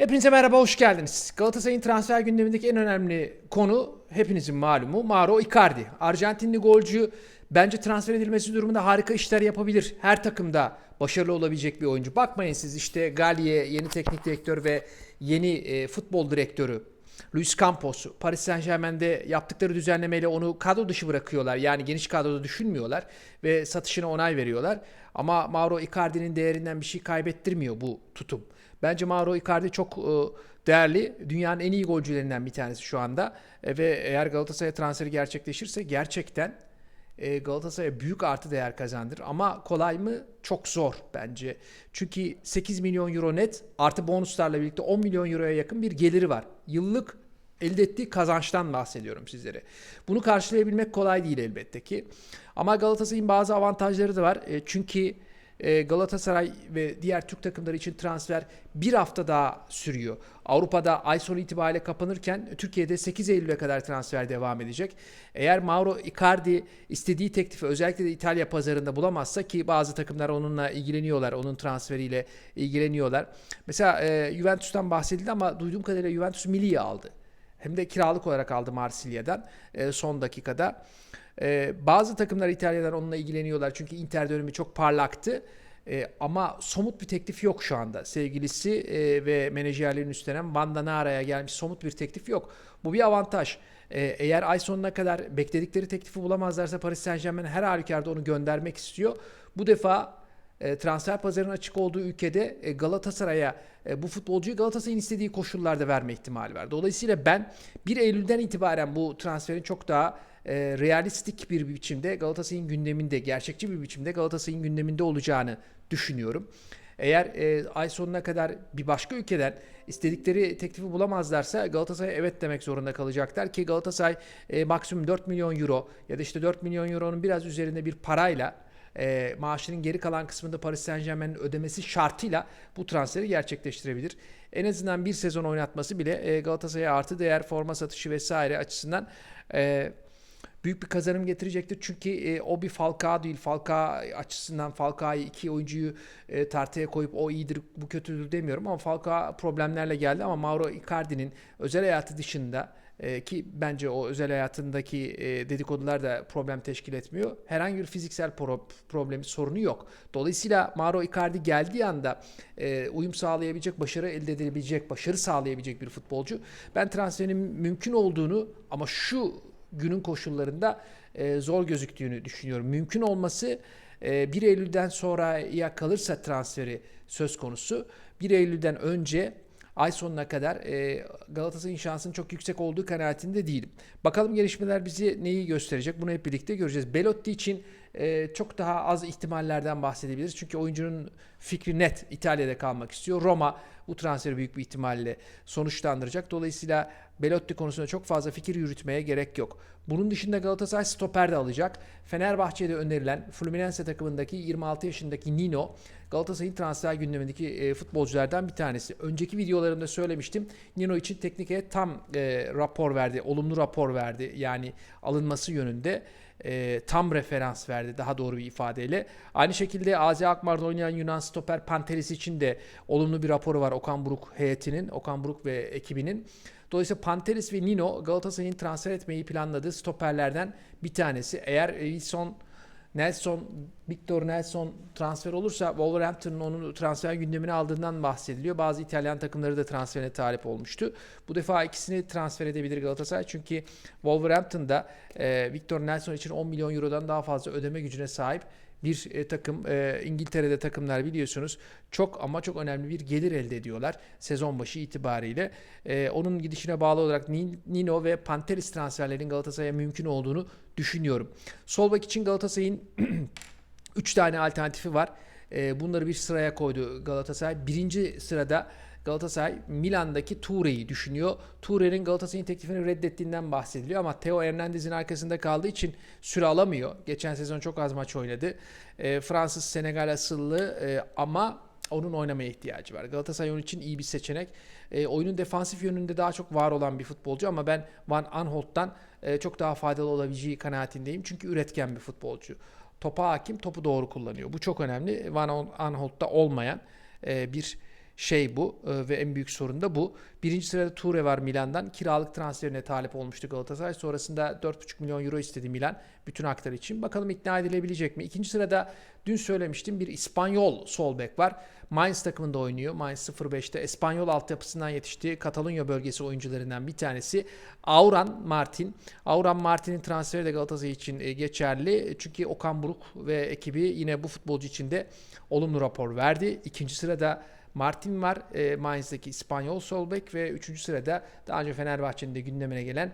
Hepinize merhaba, hoş geldiniz. Galatasaray'ın transfer gündemindeki en önemli konu hepinizin malumu Mauro Icardi. Arjantinli golcü bence transfer edilmesi durumunda harika işler yapabilir. Her takımda başarılı olabilecek bir oyuncu. Bakmayın siz işte Galliye yeni teknik direktör ve yeni e, futbol direktörü Luis Campos Paris Saint Germain'de yaptıkları düzenlemeyle onu kadro dışı bırakıyorlar. Yani geniş kadroda düşünmüyorlar ve satışına onay veriyorlar. Ama Mauro Icardi'nin değerinden bir şey kaybettirmiyor bu tutum. Bence Mauro Icardi çok e, değerli. Dünyanın en iyi golcülerinden bir tanesi şu anda. E, Ve eğer Galatasaray'a transferi gerçekleşirse gerçekten e, Galatasaray'a büyük artı değer kazandır. Ama kolay mı? Çok zor bence. Çünkü 8 milyon euro net artı bonuslarla birlikte 10 milyon euroya yakın bir geliri var. Yıllık elde ettiği kazançtan bahsediyorum sizlere. Bunu karşılayabilmek kolay değil elbette ki. Ama Galatasaray'ın bazı avantajları da var. Çünkü Galatasaray ve diğer Türk takımları için transfer bir hafta daha sürüyor. Avrupa'da ay sonu itibariyle kapanırken Türkiye'de 8 Eylül'e kadar transfer devam edecek. Eğer Mauro Icardi istediği teklifi özellikle de İtalya pazarında bulamazsa ki bazı takımlar onunla ilgileniyorlar, onun transferiyle ilgileniyorlar. Mesela e, Juventus'tan bahsedildi ama duyduğum kadarıyla Juventus Mili'yi aldı. Hem de kiralık olarak aldı Marsilya'dan e, son dakikada. Ee, bazı takımlar İtalya'dan onunla ilgileniyorlar çünkü Inter dönemi çok parlaktı. Ee, ama somut bir teklif yok şu anda. Sevgilisi e, ve menajerlerin üstlenen Van Danara'ya gelmiş somut bir teklif yok. Bu bir avantaj. Ee, eğer ay sonuna kadar bekledikleri teklifi bulamazlarsa Paris Saint Germain her halükarda onu göndermek istiyor. Bu defa transfer pazarının açık olduğu ülkede e, Galatasaray'a e, bu futbolcuyu Galatasaray'ın istediği koşullarda verme ihtimali var. Dolayısıyla ben 1 Eylül'den itibaren bu transferin çok daha e, realistik bir biçimde Galatasaray'ın gündeminde, gerçekçi bir biçimde Galatasaray'ın gündeminde olacağını düşünüyorum. Eğer e, ay sonuna kadar bir başka ülkeden istedikleri teklifi bulamazlarsa Galatasaray evet demek zorunda kalacaklar ki Galatasaray e, maksimum 4 milyon euro ya da işte 4 milyon euronun biraz üzerinde bir parayla e, maaşının geri kalan kısmında Paris Saint Germain'in ödemesi şartıyla bu transferi gerçekleştirebilir. En azından bir sezon oynatması bile e, Galatasaray'a artı değer forma satışı vesaire açısından e, büyük bir kazanım getirecektir. Çünkü e, o bir Falcao değil. Falcao açısından Falcao'yu iki oyuncuyu e, tartıya koyup o iyidir bu kötüdür demiyorum ama Falcao problemlerle geldi ama Mauro Icardi'nin özel hayatı dışında e, ki bence o özel hayatındaki e, dedikodular da problem teşkil etmiyor. Herhangi bir fiziksel pro- problemi, sorunu yok. Dolayısıyla Mauro Icardi geldiği anda e, uyum sağlayabilecek, başarı elde edebilecek, başarı sağlayabilecek bir futbolcu. Ben transferin mümkün olduğunu ama şu günün koşullarında e, zor gözüktüğünü düşünüyorum. Mümkün olması e, 1 Eylül'den sonraya kalırsa transferi söz konusu. 1 Eylül'den önce ay sonuna kadar e, Galatasaray'ın şansının çok yüksek olduğu kanaatinde değilim. Bakalım gelişmeler bizi neyi gösterecek bunu hep birlikte göreceğiz. Belotti için e, çok daha az ihtimallerden bahsedebiliriz. Çünkü oyuncunun fikri net İtalya'da kalmak istiyor. Roma bu transferi büyük bir ihtimalle sonuçlandıracak. Dolayısıyla Belotti konusunda çok fazla fikir yürütmeye gerek yok. Bunun dışında Galatasaray stoper de alacak. Fenerbahçe'de önerilen Fluminense takımındaki 26 yaşındaki Nino Galatasaray'ın transfer gündemindeki e, futbolculardan bir tanesi. Önceki videolarımda söylemiştim. Nino için teknik heyet tam e, rapor verdi, olumlu rapor verdi. Yani alınması yönünde e, tam referans verdi daha doğru bir ifadeyle. Aynı şekilde AZ Akmar'da oynayan Yunan stoper Pantelis için de olumlu bir raporu var Okan Buruk heyetinin, Okan Buruk ve ekibinin. Dolayısıyla Pantelis ve Nino Galatasaray'ın transfer etmeyi planladığı stoperlerden bir tanesi. Eğer Wilson Nelson, Victor Nelson transfer olursa Wolverhampton'un onu transfer gündemine aldığından bahsediliyor. Bazı İtalyan takımları da transferine talip olmuştu. Bu defa ikisini transfer edebilir Galatasaray. Çünkü Wolverhampton'da e, Victor Nelson için 10 milyon eurodan daha fazla ödeme gücüne sahip bir e, takım e, İngiltere'de takımlar biliyorsunuz çok ama çok önemli bir gelir elde ediyorlar sezon başı itibariyle. E, onun gidişine bağlı olarak Nino ve Pantelis transferlerinin Galatasaray'a mümkün olduğunu düşünüyorum. Sol bek için Galatasaray'ın 3 tane alternatifi var. E, bunları bir sıraya koydu Galatasaray. Birinci sırada Galatasaray Milan'daki Toure'yi düşünüyor. Toure'nin Galatasaray'ın teklifini reddettiğinden bahsediliyor ama Theo Hernandez'in arkasında kaldığı için süre alamıyor. Geçen sezon çok az maç oynadı. E, Fransız Senegal asıllı e, ama onun oynamaya ihtiyacı var. Galatasaray onun için iyi bir seçenek. E, oyunun defansif yönünde daha çok var olan bir futbolcu ama ben Van Aanholt'tan e, çok daha faydalı olabileceği kanaatindeyim. Çünkü üretken bir futbolcu. Topa hakim, topu doğru kullanıyor. Bu çok önemli. Van Aanholt'ta olmayan e, bir şey bu e, ve en büyük sorun da bu. Birinci sırada Toure var Milan'dan. Kiralık transferine talip olmuştu Galatasaray. Sonrasında 4,5 milyon euro istedi Milan bütün haklar için. Bakalım ikna edilebilecek mi? İkinci sırada dün söylemiştim bir İspanyol sol bek var. Mainz takımında oynuyor. Mainz 05'te İspanyol altyapısından yetişti. Katalunya bölgesi oyuncularından bir tanesi. Auran Martin. Auran Martin'in transferi de Galatasaray için e, geçerli. Çünkü Okan Buruk ve ekibi yine bu futbolcu için de olumlu rapor verdi. İkinci sırada Martin var. E, Mainz'daki İspanyol sol bek ve üçüncü sırada daha önce Fenerbahçe'nin de gündemine gelen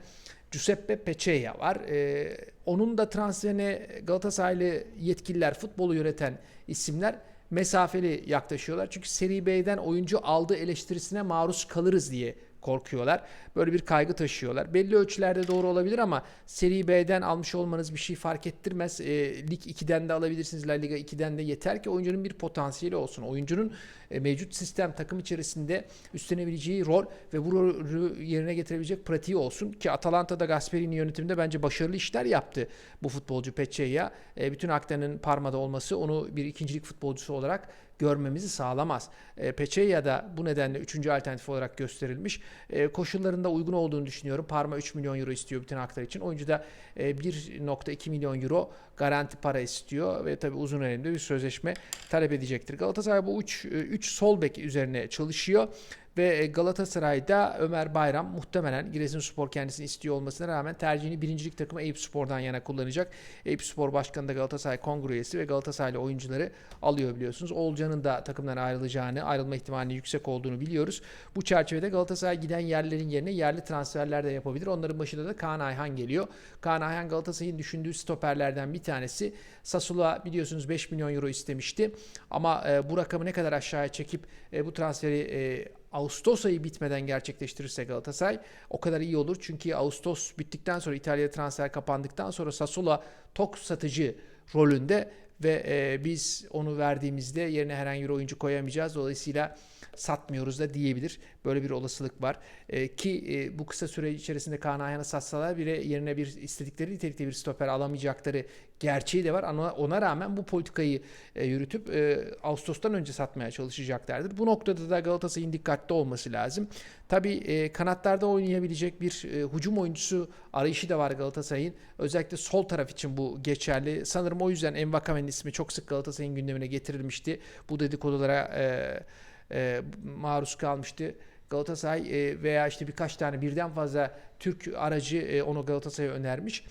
Giuseppe Peçeya var. E, onun da transferine Galatasaraylı yetkililer, futbolu yöneten isimler mesafeli yaklaşıyorlar. Çünkü Seri B'den oyuncu aldığı eleştirisine maruz kalırız diye korkuyorlar. Böyle bir kaygı taşıyorlar. Belli ölçülerde doğru olabilir ama Seri B'den almış olmanız bir şey fark ettirmez. E, Lig 2'den de alabilirsiniz. La Liga 2'den de yeter ki oyuncunun bir potansiyeli olsun. Oyuncunun e, mevcut sistem takım içerisinde üstlenebileceği rol ve bu rolü yerine getirebilecek pratiği olsun ki Atalanta'da Gasperini yönetiminde bence başarılı işler yaptı bu futbolcu Peçeya. E, bütün haklarının parmada olması onu bir ikincilik futbolcusu olarak görmemizi sağlamaz. E, Peçeya da bu nedenle üçüncü alternatif olarak gösterilmiş. E, koşullarında uygun olduğunu düşünüyorum. Parma 3 milyon euro istiyor bütün haklar için. Oyuncu da e, 1.2 milyon euro garanti para istiyor ve tabii uzun dönemde bir sözleşme talep edecektir. Galatasaray bu 3 3 sol bek üzerine çalışıyor ve Galatasaray'da Ömer Bayram muhtemelen Giresunspor kendisini istiyor olmasına rağmen tercihini birincilik takımı Eyüp Spor'dan yana kullanacak. Eyüp Spor Başkanı da Galatasaray Kongre üyesi ve Galatasaraylı oyuncuları alıyor biliyorsunuz. Oğulcan'ın da takımdan ayrılacağını, ayrılma ihtimalinin yüksek olduğunu biliyoruz. Bu çerçevede Galatasaray giden yerlerin yerine yerli transferler de yapabilir. Onların başında da Kaan Ayhan geliyor. Kaan Ayhan Galatasaray'ın düşündüğü stoperlerden bir tanesi. Sassuolo biliyorsunuz 5 milyon euro istemişti. Ama e, bu rakamı ne kadar aşağıya çekip e, bu transferi e, Ağustos ayı bitmeden gerçekleştirirse Galatasaray o kadar iyi olur. Çünkü Ağustos bittikten sonra İtalya transfer kapandıktan sonra Sassuolo tok satıcı rolünde ve e, biz onu verdiğimizde yerine herhangi bir oyuncu koyamayacağız. Dolayısıyla satmıyoruz da diyebilir. Böyle bir olasılık var. E, ki e, bu kısa süre içerisinde Kaan Ayhan'ı satsalar bile yerine bir istedikleri nitelikte bir stoper alamayacakları gerçeği de var. Ama ona rağmen bu politikayı e, yürütüp e, Ağustos'tan önce satmaya çalışacaklardır. Bu noktada da Galatasaray'ın dikkatli olması lazım. Tabii e, kanatlarda oynayabilecek bir e, hücum oyuncusu arayışı da var Galatasaray'ın. Özellikle sol taraf için bu geçerli. Sanırım o yüzden Envakame'nin ismi çok sık Galatasaray'ın gündemine getirilmişti. Bu dedikodulara e, e, maruz kalmıştı. Galatasaray e, veya işte birkaç tane birden fazla Türk aracı e, onu Galatasaray'a önermiş.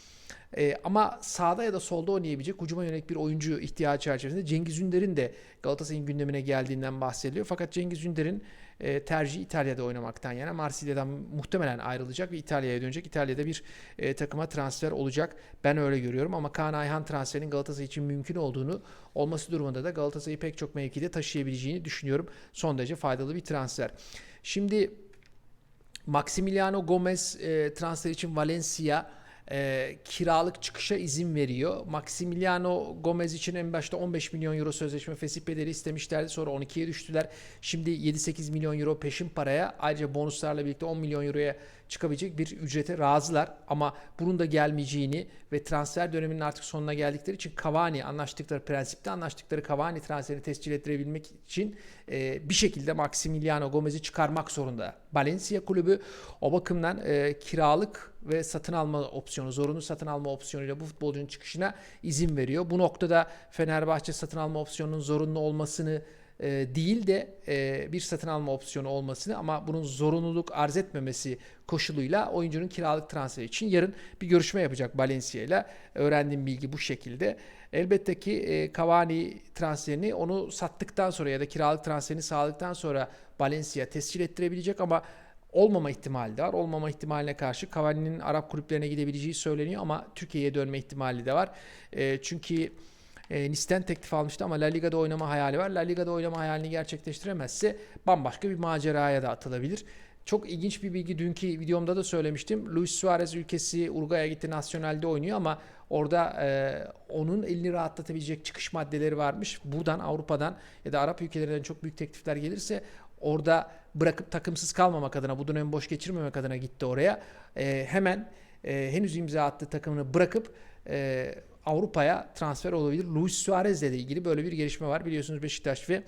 E, ama sağda ya da solda oynayabilecek hücuma yönelik bir oyuncu ihtiyacı çerçevesinde Cengiz Ünder'in de Galatasaray'ın gündemine geldiğinden bahsediliyor. Fakat Cengiz Ünder'in e, tercihi İtalya'da oynamaktan yana Marsilya'dan muhtemelen ayrılacak ve İtalya'ya dönecek. İtalya'da bir e, takıma transfer olacak. Ben öyle görüyorum ama Kaan Ayhan transferinin Galatasaray için mümkün olduğunu olması durumunda da Galatasaray'ı pek çok mevkide taşıyabileceğini düşünüyorum. Son derece faydalı bir transfer. Şimdi Maximiliano Gomez e, transfer için Valencia e, kiralık çıkışa izin veriyor. Maximiliano Gomez için en başta 15 milyon euro sözleşme fesih bedeli istemişlerdi. Sonra 12'ye düştüler. Şimdi 7-8 milyon euro peşin paraya ayrıca bonuslarla birlikte 10 milyon euroya çıkabilecek bir ücrete razılar. Ama bunun da gelmeyeceğini ve transfer döneminin artık sonuna geldikleri için Cavani anlaştıkları prensipte anlaştıkları Cavani transferini tescil ettirebilmek için e, bir şekilde Maximiliano Gomez'i çıkarmak zorunda. Valencia kulübü o bakımdan e, kiralık ve satın alma opsiyonu, zorunlu satın alma opsiyonuyla bu futbolcunun çıkışına izin veriyor. Bu noktada Fenerbahçe satın alma opsiyonunun zorunlu olmasını e, değil de e, bir satın alma opsiyonu olmasını ama bunun zorunluluk arz etmemesi koşuluyla oyuncunun kiralık transferi için yarın bir görüşme yapacak Valencia ile. Öğrendiğim bilgi bu şekilde. Elbette ki e, Cavani transferini onu sattıktan sonra ya da kiralık transferini sağladıktan sonra Valencia tescil ettirebilecek ama olmama ihtimali de var. Olmama ihtimaline karşı Cavani'nin Arap kulüplerine gidebileceği söyleniyor ama Türkiye'ye dönme ihtimali de var. E, çünkü e, Nice'den teklif almıştı ama La Liga'da oynama hayali var. La Liga'da oynama hayalini gerçekleştiremezse bambaşka bir maceraya da atılabilir. Çok ilginç bir bilgi dünkü videomda da söylemiştim. Luis Suarez ülkesi Uruguay'a gitti Nasyonel'de oynuyor ama orada e, onun elini rahatlatabilecek çıkış maddeleri varmış. Buradan Avrupa'dan ya da Arap ülkelerinden çok büyük teklifler gelirse orada bırakıp takımsız kalmamak adına bu dönemi boş geçirmemek adına gitti oraya. E, hemen e, henüz imza attığı takımını bırakıp e, Avrupa'ya transfer olabilir. Luis Suarez ile ilgili böyle bir gelişme var. Biliyorsunuz Beşiktaş ve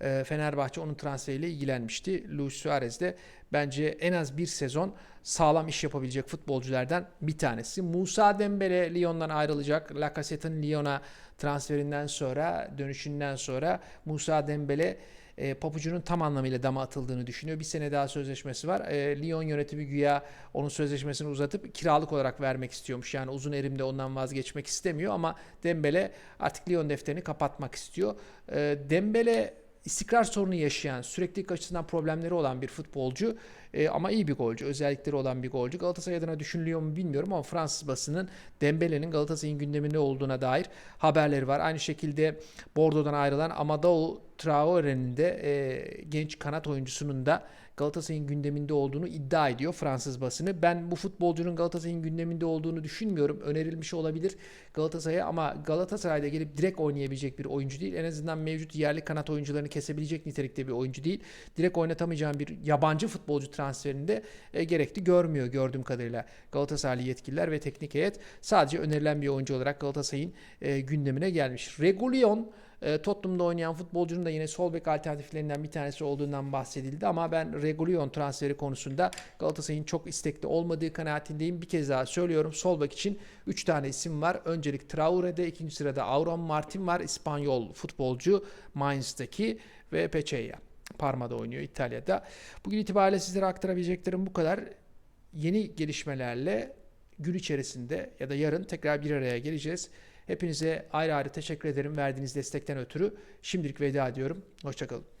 e, Fenerbahçe onun transferiyle ilgilenmişti. Luis Suarez de bence en az bir sezon sağlam iş yapabilecek futbolculardan bir tanesi. Musa Dembele Lyon'dan ayrılacak. Lacazette'in Lyon'a transferinden sonra, dönüşünden sonra Musa Dembele e, papucunun tam anlamıyla dama atıldığını düşünüyor. Bir sene daha sözleşmesi var. E, Lyon yönetimi güya onun sözleşmesini uzatıp kiralık olarak vermek istiyormuş. Yani uzun erimde ondan vazgeçmek istemiyor ama Dembele artık Lyon defterini kapatmak istiyor. E, Dembele istikrar sorunu yaşayan, süreklilik açısından problemleri olan bir futbolcu E, ama iyi bir golcü, özellikleri olan bir golcü. Galatasaray adına düşünülüyor mu bilmiyorum ama Fransız basının Dembele'nin Galatasaray'ın gündeminde olduğuna dair haberleri var. Aynı şekilde Bordeaux'dan ayrılan Amadou Traore'nin de e, genç kanat oyuncusunun da Galatasaray'ın gündeminde olduğunu iddia ediyor Fransız basını. Ben bu futbolcunun Galatasaray'ın gündeminde olduğunu düşünmüyorum. Önerilmiş olabilir Galatasaray'a ama Galatasaray'da gelip direkt oynayabilecek bir oyuncu değil. En azından mevcut yerli kanat oyuncularını kesebilecek nitelikte bir oyuncu değil. Direkt oynatamayacağım bir yabancı futbolcu transferinde e, gerekli görmüyor gördüğüm kadarıyla Galatasaraylı yetkililer ve teknik heyet. Sadece önerilen bir oyuncu olarak Galatasaray'ın e, gündemine gelmiş. Regulion e, Tottenham'da oynayan futbolcunun da yine sol bek alternatiflerinden bir tanesi olduğundan bahsedildi ama ben Regulion transferi konusunda Galatasaray'ın çok istekli olmadığı kanaatindeyim. Bir kez daha söylüyorum sol bek için 3 tane isim var. Öncelik Traore'de, ikinci sırada Auron Martin var. İspanyol futbolcu Mainz'daki ve Peçeya. Parma'da oynuyor İtalya'da. Bugün itibariyle sizlere aktarabileceklerim bu kadar. Yeni gelişmelerle gün içerisinde ya da yarın tekrar bir araya geleceğiz. Hepinize ayrı ayrı teşekkür ederim verdiğiniz destekten ötürü. Şimdilik veda ediyorum. Hoşçakalın.